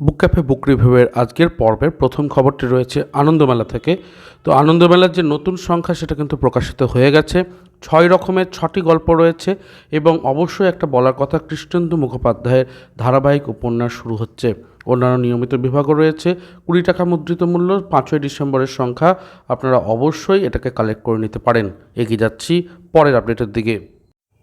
বুক cafe, বুক রিভিউয়ের আজকের পর্বের প্রথম খবরটি রয়েছে আনন্দমেলা থেকে। তো আনন্দমেলার যে নতুন সংখ্যা, সেটা কিন্তু প্রকাশিত হয়ে গেছে। ছয় রকমের ছটি গল্প রয়েছে এবং অবশ্যই একটা বলার কথা, কৃষ্ণেন্দু মুখোপাধ্যায়ের ধারাবাহিক উপন্যাস শুরু হচ্ছে। অন্যান্য নিয়মিত বিভাগও রয়েছে। কুড়ি টাকা মুদ্রিত মূল্য, পাঁচই ডিসেম্বরের সংখ্যা, আপনারা অবশ্যই এটাকে কালেক্ট করে নিতে পারেন। এগিয়ে যাচ্ছি পরের আপডেটের দিকে।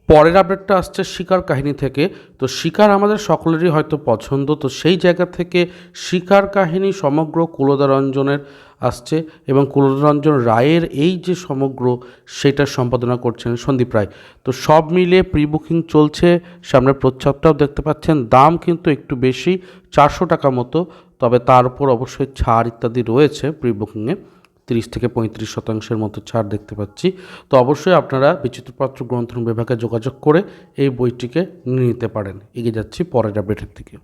পরের আপডেটটা আসছে শিকার কাহিনী থেকে। তো শিকার আমাদের সকলেরই হয়তো পছন্দ। তো সেই জায়গা থেকে শিকার কাহিনী সমগ্র কুলদারঞ্জনের আসছে এবং কুলদারঞ্জন রায়ের এই যে সমগ্র সেটা সম্পাদনা করছেন সন্দীপ রায়। তো সব মিলিয়ে প্রি বুকিং চলছে। সামনে প্রচ্ছদটাও দেখতে পাচ্ছেন। দাম কিন্তু একটু বেশি, চারশো টাকা মতো। তবে তার উপর অবশ্যই ছাড় ইত্যাদি রয়েছে প্রি বুকিংয়ে তিরিশ থেকে পঁয়ত্রিশ শতাংশের মতো ছাড় দেখতে পাচ্ছি। তো অবশ্যই আপনারা বিচিত্রপত্র গ্রন্থন বিভাগে যোগাযোগ করে এই বইটিকে নিতে পারেন। এগিয়ে যাচ্ছি পরের আপডেটের দিকে।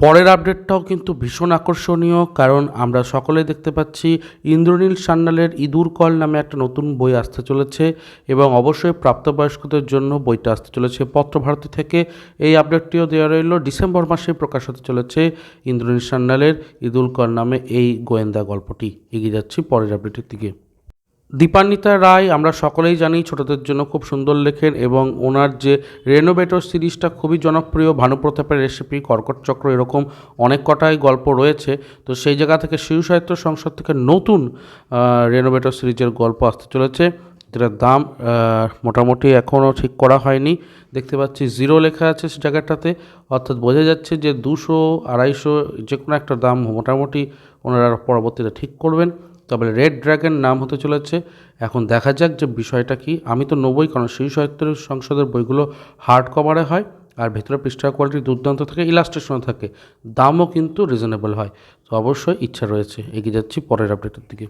পরের আপডেটটাও কিন্তু ভীষণ আকর্ষণীয়, কারণ আমরা সকলে দেখতে পাচ্ছি ইন্দ্রনীল সান্যালের ইঁদুর কল নামে একটা নতুন বই আসতে চলেছে এবং অবশ্যই প্রাপ্তবয়স্কদের জন্য বইটা আসতে চলেছে পত্রভারতী থেকে। এই আপডেটটিও দেওয়া রইল, ডিসেম্বর মাসে প্রকাশ হতে চলেছে ইন্দ্রনীল সান্যালের ইঁদুর কল নামে এই গোয়েন্দা গল্পটি। এগিয়ে যাচ্ছি পরের আপডেটের দিকে। দীপান্বিতা রায়, আমরা সকলেই জানি ছোটদের জন্য খুব সুন্দর লেখেন এবং ওনার যে রেনোভেটর সিরিজটা খুবই জনপ্রিয় ভানুপ্রতাপের রেসিপি কর্কট চক্র, এরকম অনেক কটাই গল্প রয়েছে। তো সেই জায়গা থেকে শিশু সাহিত্য সংসদ থেকে নতুন রেনোভেটর সিরিজের গল্প আসতে চলেছে, যেটার দাম মোটামুটি এখনও ঠিক করা হয়নি। দেখতে পাচ্ছি জিরো লেখা আছে সে জায়গাটাতে। অর্থাৎ বোঝা যাচ্ছে যে দুশো, আড়াইশো যে কোনো একটা দাম মোটামুটি ওনারা পরবর্তীতে ঠিক করবেন। তবে রেড ড্র্যাগন নাম হতে চলেছে। এখন দেখা যাক যে বিষয়টা কি। আমি তো নেবই কারণ শিশু সাহিত্য সংসদের বইগুলো হার্ড কভারে হয় আর ভেতরে পৃষ্ঠা কোয়ালিটি দুর্দান্ত থাকে ইলাস্ট্রেশনও থাকে। দামও কিন্তু রিজনেবল হয়। তো অবশ্যই ইচ্ছা রয়েছে। এগিয়ে যাচ্ছি পরের আপডেটের দিকে।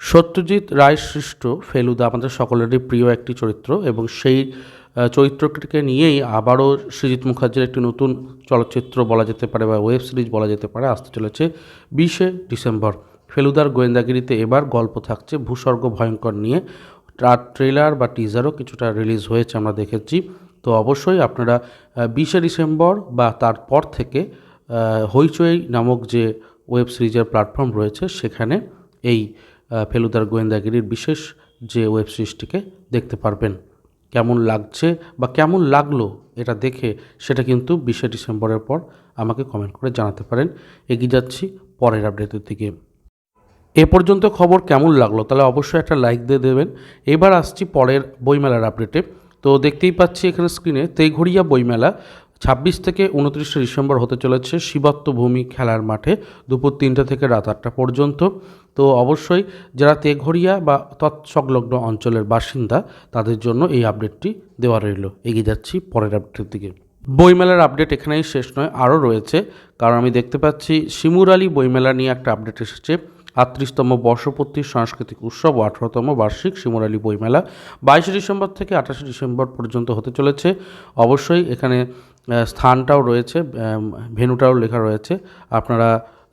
সত্যজিৎ রায় সৃষ্ট ফেলুদা আমাদের সকলেরই প্রিয় একটি চরিত্র এবং সেই চরিত্রটিকে নিয়েই আবারও সৃজিত মুখার্জির একটি নতুন চলচ্চিত্র বলা যেতে পারে বা ওয়েব সিরিজ বলা যেতে পারে। আসতে চলেছে বিশে ডিসেম্বর। ফেলুদার গোয়েন্দাগিরিতে এবার গল্প থাকছে ভূস্বর্গ ভয়ঙ্কর নিয়ে। তার ট্রেলার বা টিজারও কিছুটা রিলিজ হয়েছে আমরা দেখেছি। তো অবশ্যই আপনারা বিশে ডিসেম্বর বা তারপর থেকে হইচই নামক যে ওয়েব সিরিজের প্ল্যাটফর্ম রয়েছে সেখানে এই ফেলুদার গোয়েন্দাগিরির বিশেষ যে ওয়েব সিরিজটিকে দেখতে পারবেন। কেমন লাগছে বা কেমন লাগল এটা দেখে সেটা কিন্তু বিশে ডিসেম্বরের পর আমাকে কমেন্ট করে জানাতে পারেন। এগিয়ে যাচ্ছি পরের আপডেটের দিকে। এ পর্যন্ত খবর কেমন লাগল? তাহলে অবশ্যই একটা লাইক দিয়ে দেবেন। এবার আসছি পরের বইমেলার আপডেটে তো দেখতেই পাচ্ছি এখানে স্ক্রিনে তেঘড়িয়া বইমেলা, ছাব্বিশ থেকে উনত্রিশে ডিসেম্বর হতে চলেছে শিবত্ব ভূমি খেলার মাঠে দুপুর তিনটে থেকে রাত আটটা পর্যন্ত। তো অবশ্যই যারা তেঘড়িয়া বা তৎসংলগ্ন অঞ্চলের বাসিন্দা, তাদের জন্য এই আপডেটটি দেওয়া রইল। এগিয়ে যাচ্ছি পরের আপডেটের দিকে। বইমেলার আপডেট এখানেই শেষ নয়, আরও রয়েছে। কারণ আমি দেখতে পাচ্ছি শিমুর আলী বইমেলা নিয়ে একটা আপডেট এসেছে। আটত্রিশতম বর্ষপূর্তি সাংস্কৃতিক উৎসব ও আঠারোতম বার্ষিক শিমুর আলী বইমেলা বাইশে ডিসেম্বর থেকে আঠাশে ডিসেম্বর পর্যন্ত হতে চলেছে। অবশ্যই এখানে স্থানটাও রয়েছে আম, ভেন্যুটাও লেখা রয়েছে। আপনারা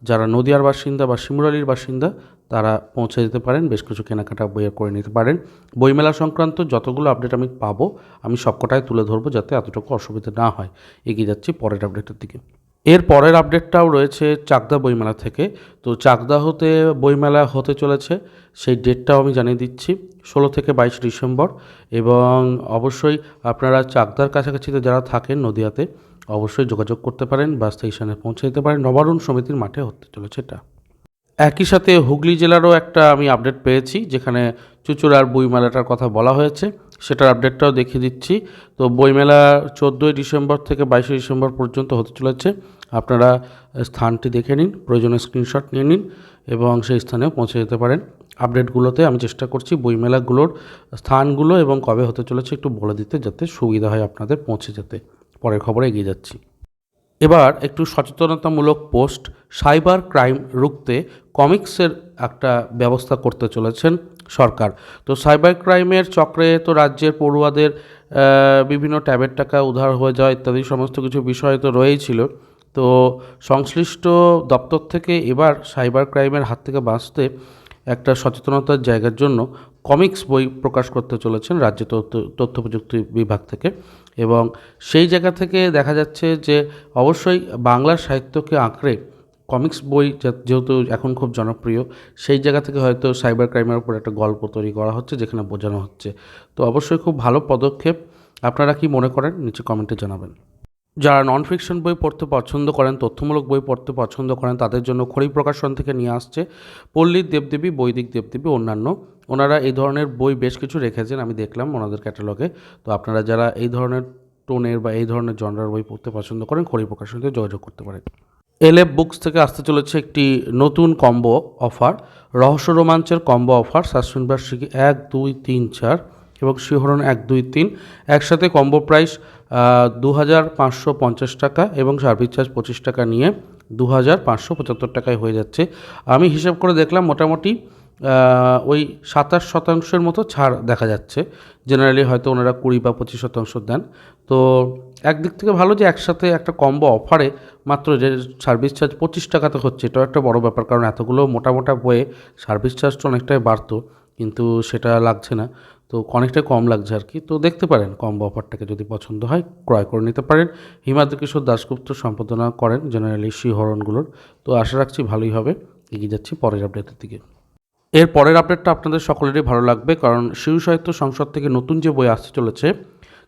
যারা নদিয়ার বাসিন্দা বা শিমুরালির বাসিন্দা তারা পৌঁছে যেতে পারেন বেশ কিছু কেনাকাটা বই করে নিতে পারেন। বইমেলা সংক্রান্ত যতগুলো আপডেট আমি পাবো আমি সবকটাই তুলে ধরবো যাতে এতটুকু অসুবিধা না হয়। এগিয়ে যাচ্ছি পরের আপডেটের দিকে। এর পরের আপডেটটাও রয়েছে চাকদা বইমেলা থেকে। তো চাকদা হতে, বইমেলা হতে চলেছে, সেই ডেটটাও আমি জানিয়ে দিচ্ছি, ষোলো থেকে বাইশ ডিসেম্বর। এবং অবশ্যই আপনারা চাকদার কাছাকাছিতে যারা থাকেন নদিয়াতে, অবশ্যই যোগাযোগ করতে পারেন বা স্টেশনে পৌঁছে যেতে পারেন। নবারুণ সমিতির মাঠে হতে চলেছে এটা। একই সাথে হুগলি জেলারও একটা আমি আপডেট পেয়েছি, যেখানে চুচুড়ার বইমেলাটার কথা বলা হয়েছে। সেটার আপডেটটাও দেখিয়ে দিচ্ছি। তো বইমেলা চোদ্দোই ডিসেম্বর থেকে বাইশে ডিসেম্বর পর্যন্ত হতে চলেছে। আপনারা স্থানটি দেখে নিন প্রয়োজনে স্ক্রিনশট নিয়ে নিন, এবং সেই স্থানেও পৌঁছে যেতে পারেন। আপডেটগুলোতে আমি চেষ্টা করছি বইমেলাগুলোর স্থানগুলো এবং কবে হতে চলেছে একটু বলে দিতে, যাতে সুবিধা হয় আপনাদের পৌঁছে যেতে। পরের খবরে এগিয়ে যাচ্ছি। এবার একটু সচেতনতামূলক পোস্ট, সাইবার ক্রাইম রুখতে কমিক্সের একটা ব্যবস্থা করতে চলেছেন সরকার। তো সাইবার ক্রাইমের চক্রে তো রাজ্যের পড়ুয়াদের বিভিন্ন ট্যাবের টাকা উধার হয়ে যাওয়া ইত্যাদি সমস্ত কিছু বিষয় তো রয়েইছিল। তো সংশ্লিষ্ট দপ্তর থেকে এবার সাইবার ক্রাইমের হাত থেকে বাঁচতে একটা সচেতনতার জায়গার জন্য কমিক্স বই প্রকাশ করতে চলেছেন রাজ্য তথ্য তথ্য প্রযুক্তি বিভাগ থেকে। এবং সেই জায়গা থেকে দেখা যাচ্ছে যে অবশ্যই বাংলা সাহিত্যকে আঁকড়ে কমিক্স বই যেহেতু এখন খুব জনপ্রিয়, সেই জায়গা থেকে হয়তো সাইবার ক্রাইমের উপর একটা গল্প তৈরি করা হচ্ছে যেখানে বোঝানো হচ্ছে। তো অবশ্যই খুব ভালো পদক্ষেপ। আপনারা কি মনে করেন? নিচে কমেন্টে জানাবেন। যারা নন ফিকশন বই পড়তে পছন্দ করেন, তথ্যমূলক বই পড়তে পছন্দ করেন, তাদের জন্য খড়ি প্রকাশন থেকে নিয়ে আসছে পল্লীর দেবদেবী, বৈদিক দেবদেবী অন্যান্য। ওনারা এই ধরনের বই বেশ কিছু রেখেছেন, আমি দেখলাম ওনাদের ক্যাটালগে তো আপনারা যারা এই ধরনের টোনের বা এই ধরনের জনরার বই পড়তে পছন্দ করেন, খড়ি প্রকাশন থেকে যোগাযোগ করতে পারেন। এলএফ বুকস থেকে আসতে চলেছে একটি নতুন কম্বো অফার রহস্য রোমাঞ্চের কম্বো অফার সাসপেন্ড বার্ষিকী এক, দুই, তিন, চার এবং শিহরণ এক, দুই, তিন। একসাথে কম্বো প্রাইস দু হাজার পাঁচশো পঞ্চাশ টাকা এবং সার্ভিস চার্জ পঁচিশ টাকা নিয়ে দু হাজার পাঁচশো পঁচাত্তর টাকায় হয়ে যাচ্ছে। আমি হিসাব করে দেখলাম মোটামুটি ওই সাতাশ শতাংশের মতো ছাড় দেখা যাচ্ছে। জেনারেলি হয়তো ওনারা কুড়ি বা পঁচিশ শতাংশ দেন। তো একদিক থেকে ভালো যে একসাথে একটা কম্বো অফারে মাত্র যে সার্ভিস চার্জ পঁচিশ টাকাতে হচ্ছে, এটাও একটা বড় ব্যাপার। কারণ এতগুলো মোটা মোটা বইয়ে সার্ভিস চার্জটা অনেকটাই বাড়তো, কিন্তু সেটা লাগছে না। তো অনেকটাই কম লাগছে আর কি। তো দেখতে পারেন কম অফারটাকে যদি পছন্দ হয়, ক্রয় করে নিতে পারেন। হিমাদ্রি কিশোর দাশগুপ্ত সম্পাদনা করেন জেনারেলি শিহরণগুলোর তো আশা রাখছি ভালোই হবে। এগিয়ে যাচ্ছি পরের আপডেটের দিকে। এর পরের আপডেটটা আপনাদের সকলেরই ভালো লাগবে কারণ শিশু সাহিত্য সংসদ থেকে নতুন যে বই আসতে চলেছে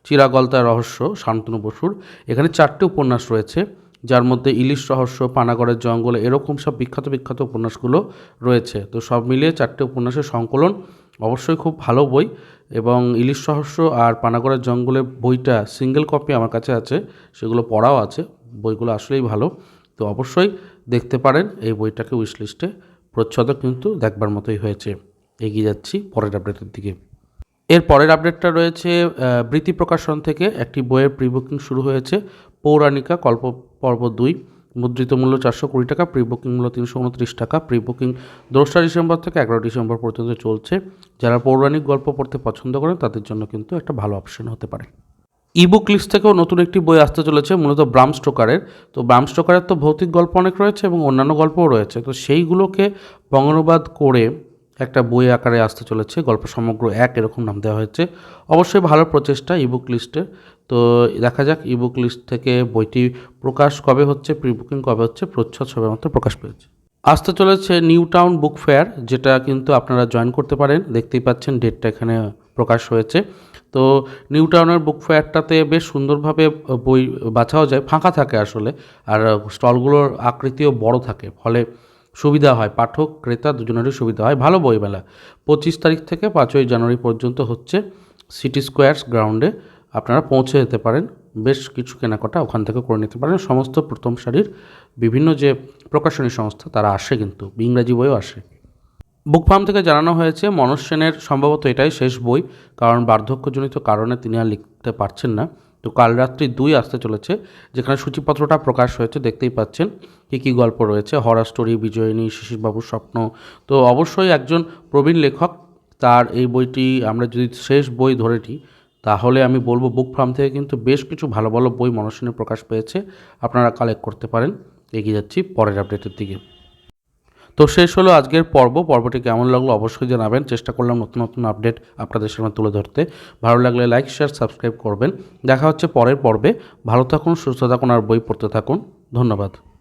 চিরাগলতার রহস্য, শান্তনু বসুর, এখানে চারটে উপন্যাস রয়েছে। যার মধ্যে ইলিশ রহস্য, পানাগড়ের জঙ্গল, এরকম সব বিখ্যাত বিখ্যাত উপন্যাসগুলো রয়েছে। তো সব মিলিয়ে চারটে উপন্যাসের সংকলন অবশ্যই খুব ভালো বই এবং ইলিশ রহস্য আর পানাগড়ের জঙ্গলের বইটা সিঙ্গেল কপি আমার কাছে আছে, সেগুলো পড়াও আছে, বইগুলো আসলেই ভালো। তো অবশ্যই দেখতে পারেন এই বইটাকে উইশ লিস্টে প্রচ্ছদ কিন্তু দেখবার মতোই হয়েছে। এগিয়ে যাচ্ছি পরের আপডেটের দিকে। এর পরের আপডেটটা রয়েছে বৃত্তি প্রকাশন থেকে একটি বইয়ের প্রি বুকিং শুরু হয়েছে, পৌরাণিকা কল্প পর্ব দুই। মুদ্রিত মূল্য চারশো কুড়ি টাকা প্রি বুকিং মূল্য তিনশো উনত্রিশ টাকা। প্রি বুকিং দোসরা ডিসেম্বর থেকে এগারো ডিসেম্বর পর্যন্ত চলছে। যারা পৌরাণিক গল্প পড়তে পছন্দ করেন, তাদের জন্য কিন্তু একটা ভালো অপশন হতে পারে। ইবুক লিস্ট থেকেও নতুন একটি বই আসতে চলেছে, মূলত ব্রাম স্টোকারের। তো ব্রাম স্টোকারের তো ভৌতিক গল্প অনেক রয়েছে এবং অন্যান্য গল্পও রয়েছে। তো সেইগুলোকে বঙ্গানুবাদ করে একটা বই আকারে আসতে চলেছে। গল্প সমগ্র এক এরকম নাম দেওয়া হয়েছে। অবশ্যই ভালো প্রচেষ্টা ইবুক লিস্টের তো দেখা যাক ইবুক লিস্ট থেকে বইটি প্রকাশ কবে হচ্ছে প্রি বুকিং কবে হচ্ছে, প্রচ্ছদ সবে মাত্র প্রকাশ পেয়েছে। আসতে চলেছে নিউ টাউন বুক ফেয়ার যেটা কিন্তু আপনারা জয়েন করতে পারেন। দেখতেই পাচ্ছেন ডেটটা এখানে প্রকাশ হয়েছে। তো নিউ টাউনের বুক ফেয়ারটাতে বেশ সুন্দরভাবে বই বাছাও যায়, ফাঁকা থাকে আসলে। আর স্টলগুলোর আকৃতিও বড় থাকে, ফলে সুবিধা হয়। পাঠক, ক্রেতা দুজনেরই সুবিধা হয়। ভালো বইমেলা। পঁচিশ তারিখ থেকে পাঁচই জানুয়ারি পর্যন্ত হচ্ছে সিটি স্কোয়ার্স গ্রাউন্ডে। আপনারা পৌঁছে যেতে পারেন, বেশ কিছু কেনাকাটা ওখান থেকে করে নিতে পারেন। সমস্ত প্রথম সারির বিভিন্ন যে প্রকাশনী সংস্থা, তারা আসে কিন্তু, ইংরাজি বইও আসে। বুক ফার্ম থেকে জানানো হয়েছে, মনোজ সেনের সম্ভবত এটাই শেষ বই, কারণ বার্ধক্যজনিত কারণে তিনি আর লিখতে পারছেন না। তো কাল রাত্রি দুই আসতে চলেছে, যেখানে সূচিপত্রটা প্রকাশ হয়েছে, দেখতেই পাচ্ছেন কী কী গল্প রয়েছে। হরা স্টোরি, বিজয়িনী, শিশিরবাবুর স্বপ্ন। তো অবশ্যই একজন প্রবীণ লেখক, তার এই বইটি আমরা যদি শেষ বই ধরে নিই তাহলে আমি বলব বুক ফার্ম থেকে কিন্তু বেশ কিছু ভালো ভালো বই মনোজ সেনের প্রকাশ পেয়েছে। আপনারা কালেক্ট করতে পারেন। এগিয়ে যাচ্ছি পরের আপডেটের দিকে। তো শেষ হলো আজকের পর্ব। পর্বটি কেমন লাগল অবশ্যই জানাবেন। চেষ্টা করলাম নতুন নতুন আপডেট আপনাদের সামনে তুলে ধরতে। ভালো লাগলে লাইক শেয়ার সাবস্ক্রাইব করবেন। দেখা হচ্ছে পরের পর্বে। ভালো থাকুন, সুস্থ থাকুন, আর বই পড়তে থাকুন। ধন্যবাদ।